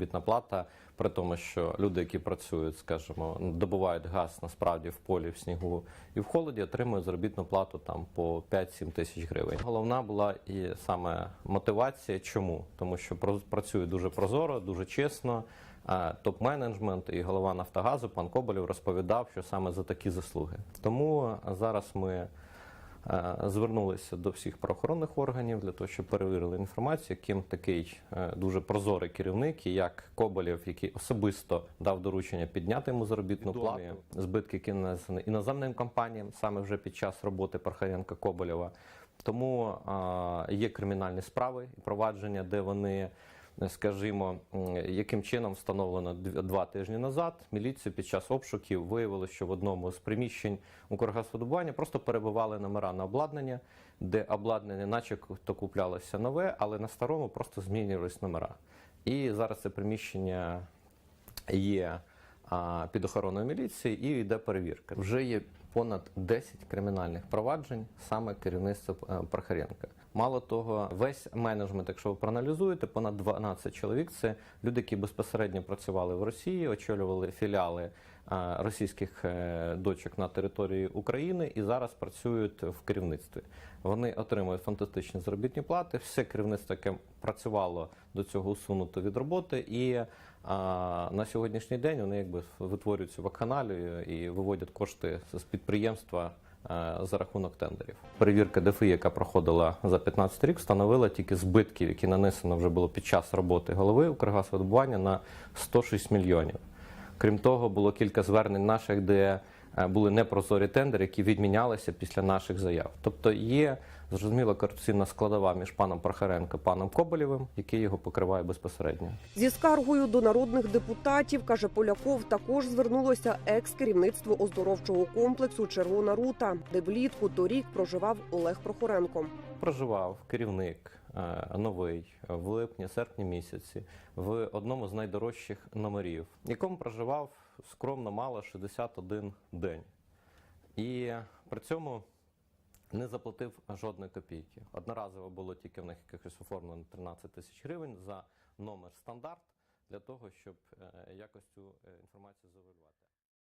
заробітна плата, при тому, що люди, які працюють, скажімо, добувають газ насправді в полі, в снігу і в холоді, отримують заробітну плату там по 5-7 тисяч гривень. Головна була і саме мотивація. Чому? Тому що працює дуже прозоро, дуже чесно. Топ-менеджмент і голова Нафтогазу пан Коболєв розповідав, що саме за такі заслуги. Тому зараз ми е, звернулися до всіх правоохоронних органів для того, щоб перевірили інформацію, яким такий е, дуже прозорий керівник, як Коболєв, який особисто дав доручення підняти йому заробітну Відомі. плату, збитки, які нанесені іноземним компаніям саме вже під час роботи Пархаренка Коболєва. Тому е, є кримінальні справи і провадження, де вони. Е, Скажімо, яким чином встановлено дв- два тижні назад, міліцію під час обшуків виявило, що в одному з приміщень Укргазвидобування просто перебували номера на обладнання, де обладнання, начебто куплялося нове, але на старому просто змінювались номера. І зараз це приміщення є під охороною міліції і йде перевірка. Вже є понад 10 кримінальних проваджень саме керівництва е, Прохоренка. Мало того, весь менеджмент, якщо ви проаналізуєте, понад 12 чоловік це люди, які безпосередньо працювали в Росії, очолювали філіали е, російських е, дочок на території України і зараз працюють в керівництві. Вони отримують фантастичні заробітні плати. Все керівництво, яке працювало до цього усунуто від роботи, і а, на сьогоднішній день вони якби витворюють цю вакханалію і виводять кошти з підприємства. Е, За рахунок тендерів. Перевірка ДФІ, яка проходила за 15 рік, встановила тільки збитків, які нанесено вже було під час роботи голови Укргазвидобування на 106 мільйонів. Крім того, було кілька звернень наших, де були непрозорі тендери, які відмінялися після наших заяв. Тобто є зрозуміла корупційна складова між паном Прохоренко і паном Коболєвим, який його покриває безпосередньо. Зі скаргою до народних депутатів, каже Поляков, також звернулося екс-керівництво оздоровчого комплексу Червона рута, де влітку торік проживав Олег Прохоренко. Проживав керівник е, новий в липні-серпні місяці в одному з найдорожчих номерів, в якому проживав скромно мало 61 день. І при цьому не заплатив жодної копійки. Одноразово було тільки в них якихось оформлено 13 тисяч гривень за номер стандарт для того, щоб е, якось цю е, інформацію завалювати.